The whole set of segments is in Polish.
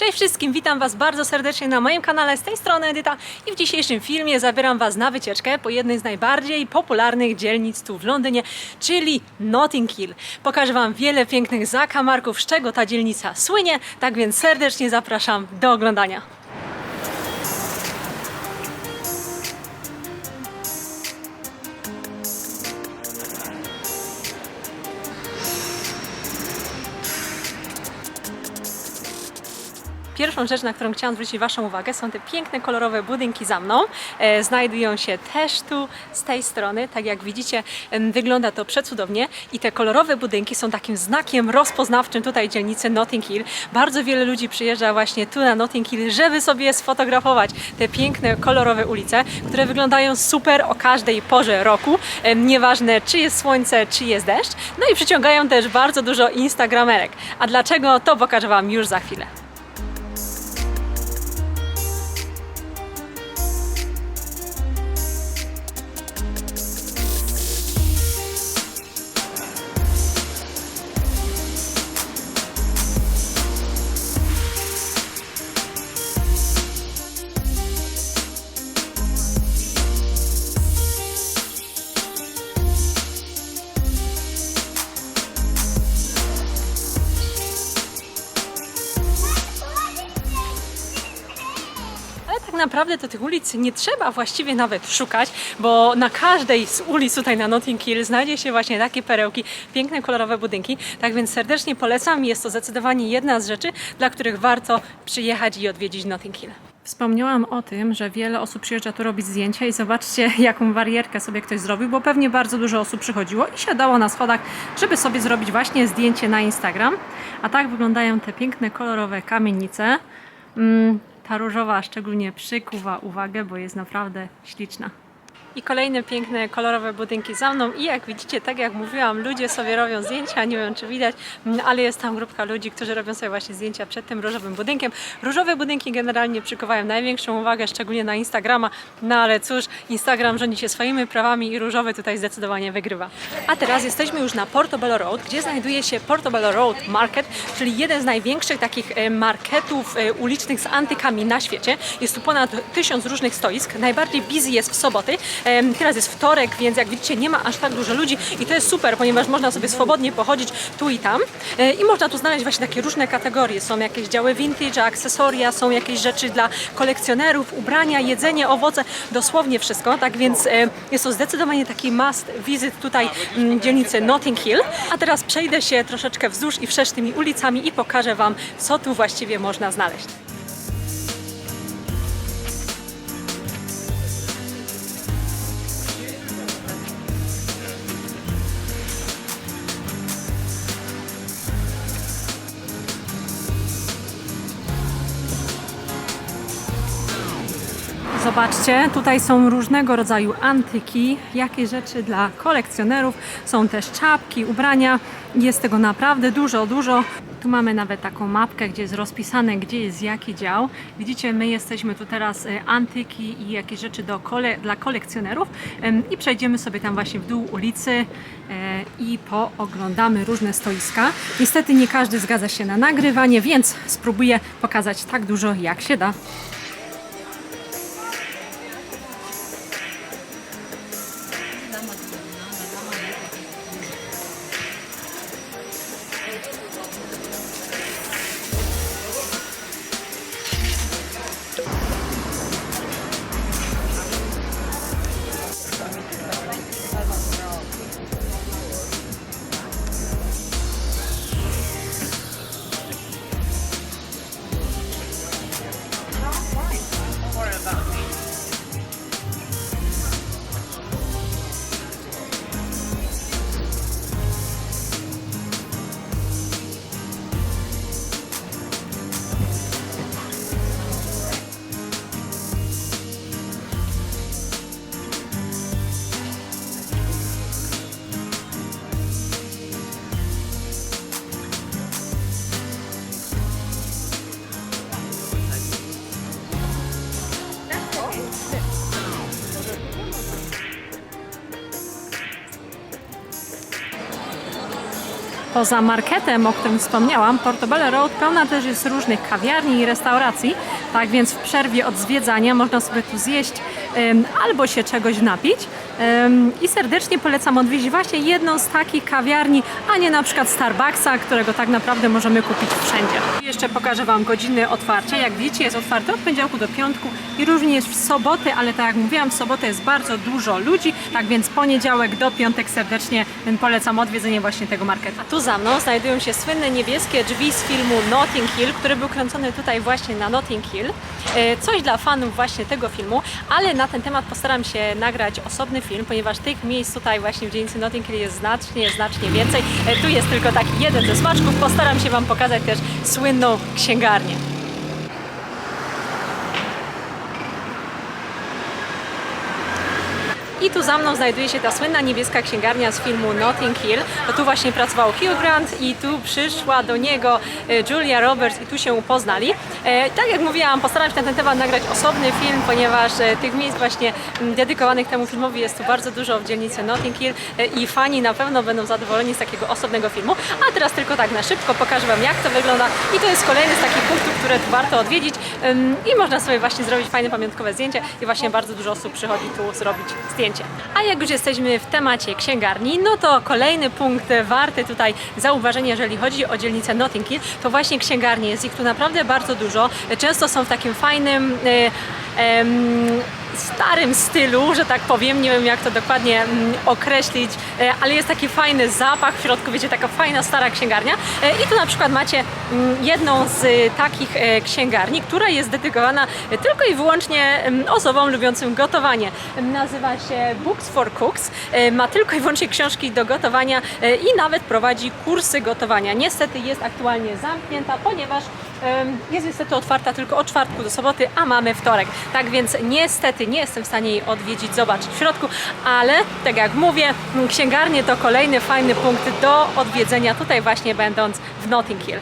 Cześć wszystkim, witam Was bardzo serdecznie na moim kanale, z tej strony Edyta i w dzisiejszym filmie zabieram Was na wycieczkę po jednej z najbardziej popularnych dzielnic tu w Londynie, czyli Notting Hill. Pokażę Wam wiele pięknych zakamarków, z czego ta dzielnica słynie, tak więc serdecznie zapraszam do oglądania. Pierwszą rzecz, na którą chciałam zwrócić Waszą uwagę, są te piękne, kolorowe budynki za mną. E, znajdują się też tu, z tej strony. Tak jak widzicie, wygląda to przecudownie. I te kolorowe budynki są takim znakiem rozpoznawczym tutaj dzielnicy Notting Hill. Bardzo wiele ludzi przyjeżdża właśnie tu na Notting Hill, żeby sobie sfotografować te piękne, kolorowe ulice, które wyglądają super o każdej porze roku. Nieważne, czy jest słońce, czy jest deszcz. No i przyciągają też bardzo dużo instagramerek. A dlaczego, to pokażę Wam już za chwilę. Naprawdę to tych ulic nie trzeba właściwie nawet szukać, bo na każdej z ulic tutaj na Notting Hill znajdzie się właśnie takie perełki, piękne kolorowe budynki. Tak więc serdecznie polecam. Jest to zdecydowanie jedna z rzeczy, dla których warto przyjechać i odwiedzić Notting Hill. Wspomniałam o tym, że wiele osób przyjeżdża tu robić zdjęcia i zobaczcie, jaką barierkę sobie ktoś zrobił, bo pewnie bardzo dużo osób przychodziło i siadało na schodach, żeby sobie zrobić właśnie zdjęcie na Instagram. A tak wyglądają te piękne, kolorowe kamienice. Ta różowa szczególnie przykuwa uwagę, bo jest naprawdę śliczna. I kolejne piękne, kolorowe budynki za mną i jak widzicie, tak jak mówiłam, ludzie sobie robią zdjęcia, nie wiem czy widać, mm, ale jest tam grupka ludzi, którzy robią sobie właśnie zdjęcia przed tym różowym budynkiem. Różowe budynki generalnie przykuwają największą uwagę, szczególnie na Instagrama, no ale cóż, Instagram rządzi się swoimi prawami i różowy tutaj zdecydowanie wygrywa. A teraz jesteśmy już na Portobello Road, gdzie znajduje się Portobello Road Market, czyli jeden z największych takich e, marketów e, ulicznych z antykami na świecie. Jest tu ponad tysiąc różnych stoisk. Najbardziej busy jest w soboty. Teraz jest wtorek, więc jak widzicie nie ma aż tak dużo ludzi i to jest super, ponieważ można sobie swobodnie pochodzić tu i tam E, i można tu znaleźć właśnie takie różne kategorie. Są jakieś działy vintage, akcesoria, są jakieś rzeczy dla kolekcjonerów, ubrania, jedzenie, owoce, dosłownie wszystko. Tak więc e, jest to zdecydowanie taki must visit tutaj mm, dzielnicy Notting Hill. A teraz przejdę się troszeczkę wzdłuż i wszerz tymi ulicami i pokażę Wam, co tu właściwie można znaleźć. Zobaczcie, tutaj są różnego rodzaju antyki, jakieś rzeczy dla kolekcjonerów, są też czapki, ubrania, jest tego naprawdę dużo, dużo. Tu mamy nawet taką mapkę, gdzie jest rozpisane, gdzie jest jaki dział. Widzicie, my jesteśmy tu teraz e, antyki i jakieś rzeczy do kole, dla kolekcjonerów i przejdziemy sobie tam właśnie w dół ulicy e, i pooglądamy różne stoiska. Niestety nie każdy zgadza się na nagrywanie, więc spróbuję pokazać tak dużo jak się da. Poza marketem, o którym wspomniałam, Portobello Road pełna też jest różnych kawiarni i restauracji, tak więc w przerwie od zwiedzania można sobie tu zjeść albo się czegoś napić. I serdecznie polecam odwiedzić właśnie jedną z takich kawiarni, a nie na przykład Starbucksa, którego tak naprawdę możemy kupić wszędzie. Jeszcze pokażę Wam godziny otwarcia. Jak widzicie, jest otwarty od poniedziałku do piątku i również w soboty, ale tak jak mówiłam, w sobotę jest bardzo dużo ludzi, tak więc poniedziałek do piątek serdecznie polecam odwiedzenie właśnie tego marketu. A tu za mną znajdują się słynne niebieskie drzwi z filmu Notting Hill, który był kręcony tutaj właśnie na Notting Hill. E, Coś dla fanów właśnie tego filmu, ale na ten temat postaram się nagrać osobny film, ponieważ tych miejsc tutaj właśnie w dzielnicy Notting Hill jest znacznie, znacznie więcej. E, Tu jest tylko taki jeden ze smaczków. Postaram się Wam pokazać też słynną księgarnię. I tu za mną znajduje się ta słynna niebieska księgarnia z filmu Notting Hill. To tu właśnie pracował Hugh Grant i tu przyszła do niego e, Julia Roberts i tu się poznali. E, tak jak mówiłam, postaram się na ten temat nagrać osobny film, ponieważ e, tych miejsc właśnie m, dedykowanych temu filmowi jest tu bardzo dużo w dzielnicy Notting Hill i fani na pewno będą zadowoleni z takiego osobnego filmu. A teraz tylko tak na szybko pokażę Wam jak to wygląda i to jest kolejny z takich punktów, które tu warto odwiedzić i można sobie właśnie zrobić fajne pamiątkowe zdjęcie i właśnie bardzo dużo osób przychodzi tu zrobić zdjęcie. A jak już jesteśmy w temacie księgarni, no to kolejny punkt warty tutaj zauważenia, jeżeli chodzi o dzielnicę Notting Hill, to właśnie księgarnie. Jest ich tu naprawdę bardzo dużo. Często są w takim fajnym e, em, starym stylu, że tak powiem, nie wiem jak to dokładnie mm, określić, e, ale jest taki fajny zapach w środku, wiecie, taka fajna stara księgarnia E, i tu na przykład macie mm, jedną z e, takich księgarni, która jest dedykowana tylko i wyłącznie mm, osobom lubiącym gotowanie. Nazywa się Books for Cooks, ma tylko i wyłącznie książki do gotowania i nawet prowadzi kursy gotowania. Niestety jest aktualnie zamknięta, ponieważ Jest niestety otwarta tylko od czwartku do soboty, a mamy wtorek. Tak więc niestety nie jestem w stanie jej odwiedzić, zobaczyć w środku, ale tak jak mówię, księgarnie to kolejny fajny punkt do odwiedzenia tutaj właśnie będąc w Notting Hill.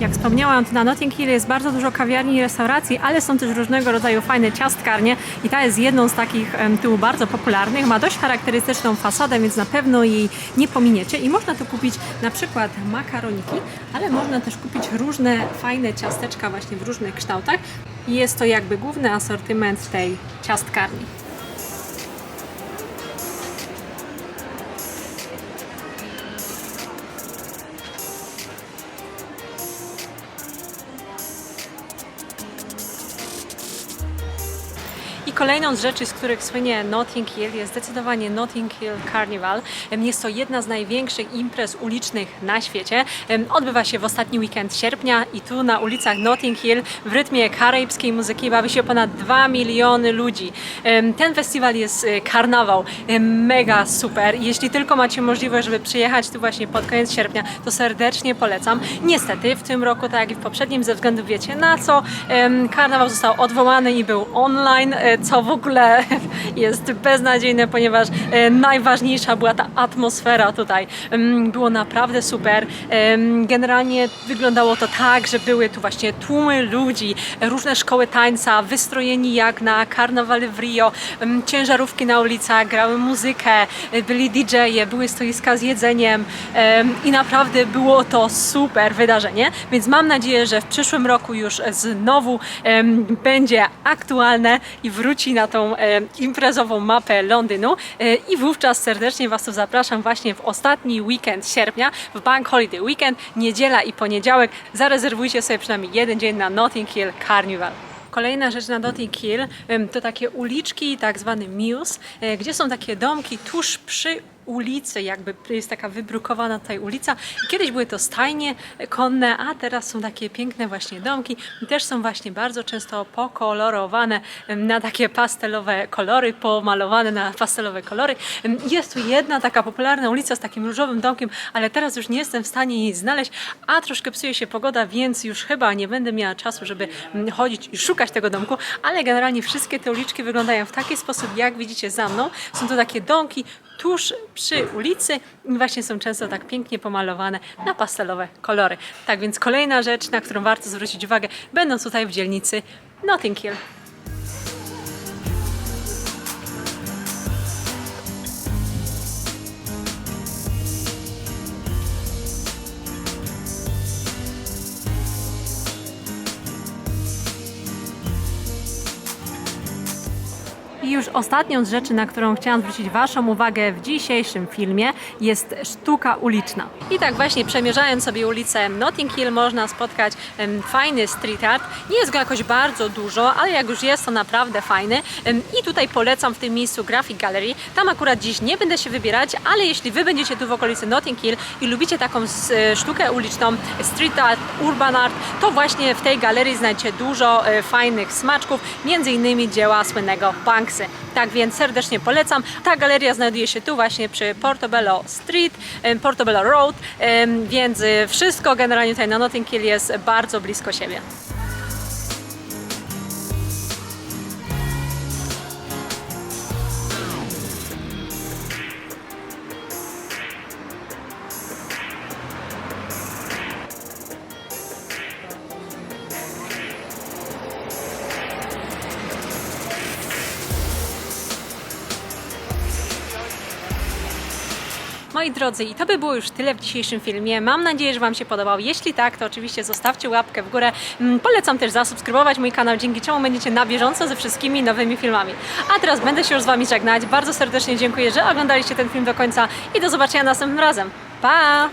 Jak wspomniałam, na Notting Hill jest bardzo dużo kawiarni i restauracji, ale są też różnego rodzaju fajne ciastkarnie i ta jest jedną z takich tu bardzo popularnych. Ma dość charakterystyczną fasadę, więc na pewno jej nie pominiecie i można tu kupić na przykład makaroniki, ale można też kupić różne fajne ciasteczka właśnie w różnych kształtach i jest to jakby główny asortyment tej ciastkarni. Kolejną z rzeczy, z których słynie Notting Hill jest zdecydowanie Notting Hill Carnival. Jest to jedna z największych imprez ulicznych na świecie. Odbywa się w ostatni weekend sierpnia i tu na ulicach Notting Hill w rytmie karaibskiej muzyki bawi się ponad 2 miliony ludzi. Ten festiwal jest e, karnawał, mega super. Jeśli tylko macie możliwość, żeby przyjechać tu właśnie pod koniec sierpnia, to serdecznie polecam. Niestety w tym roku, tak jak i w poprzednim, ze względu wiecie na co, karnawał został odwołany i był online, e, co w ogóle jest beznadziejne, ponieważ e, najważniejsza była ta atmosfera tutaj. Em, Było naprawdę super. Em, Generalnie wyglądało to tak, że były tu właśnie tłumy ludzi, różne szkoły tańca, wystrojeni jak na karnawale w Rio, em, ciężarówki na ulicach, grały muzykę, e, byli DJ-e, były stoiska z jedzeniem em, i naprawdę było to super wydarzenie, więc mam nadzieję, że w przyszłym roku już znowu będzie aktualne i wróci na tą em, imprezową mapę Londynu E, i wówczas serdecznie Was tu zapraszam właśnie w ostatni weekend sierpnia, w Bank Holiday Weekend, niedziela i poniedziałek. Zarezerwujcie sobie przynajmniej jeden dzień na Notting Hill Carnival. Kolejna rzecz na Notting Hill to takie uliczki, tak zwany Mews, e, gdzie są takie domki tuż przy ulicy, jakby jest taka wybrukowana tutaj ulica. Kiedyś były to stajnie konne, a teraz są takie piękne właśnie domki. Też są właśnie bardzo często pokolorowane na takie pastelowe kolory, pomalowane na pastelowe kolory. Jest tu jedna taka popularna ulica z takim różowym domkiem, ale teraz już nie jestem w stanie jej znaleźć, a troszkę psuje się pogoda, więc już chyba nie będę miała czasu, żeby chodzić i szukać tego domku, ale generalnie wszystkie te uliczki wyglądają w taki sposób, jak widzicie za mną. Są to takie domki tuż przy ulicy i właśnie są często tak pięknie pomalowane na pastelowe kolory. Tak więc kolejna rzecz, na którą warto zwrócić uwagę, będąc tutaj w dzielnicy Notting Hill. Już ostatnią z rzeczy, na którą chciałam zwrócić Waszą uwagę w dzisiejszym filmie, jest sztuka uliczna. I tak właśnie przemierzając sobie ulicę Notting Hill można spotkać fajny street art. Nie jest go jakoś bardzo dużo, ale jak już jest, to naprawdę fajny. I tutaj polecam w tym miejscu Graphic Gallery. Tam akurat dziś nie będę się wybierać, ale jeśli Wy będziecie tu w okolicy Notting Hill i lubicie taką e, sztukę uliczną, street art, urban art, to właśnie w tej galerii znajdziecie dużo e, fajnych smaczków, między innymi dzieła słynnego Banksy. Tak więc serdecznie polecam. Ta galeria znajduje się tu właśnie przy Portobello Street, Portobello Road, więc e, wszystko generalnie tutaj na Notting Hill jest bardzo blisko siebie. Moi drodzy, i to by było już tyle w dzisiejszym filmie. Mam nadzieję, że Wam się podobał. Jeśli tak, to oczywiście zostawcie łapkę w górę. Mm, Polecam też zasubskrybować mój kanał, dzięki czemu będziecie na bieżąco ze wszystkimi nowymi filmami. A teraz będę się już z Wami żegnać. Bardzo serdecznie dziękuję, że oglądaliście ten film do końca i do zobaczenia następnym razem. Pa!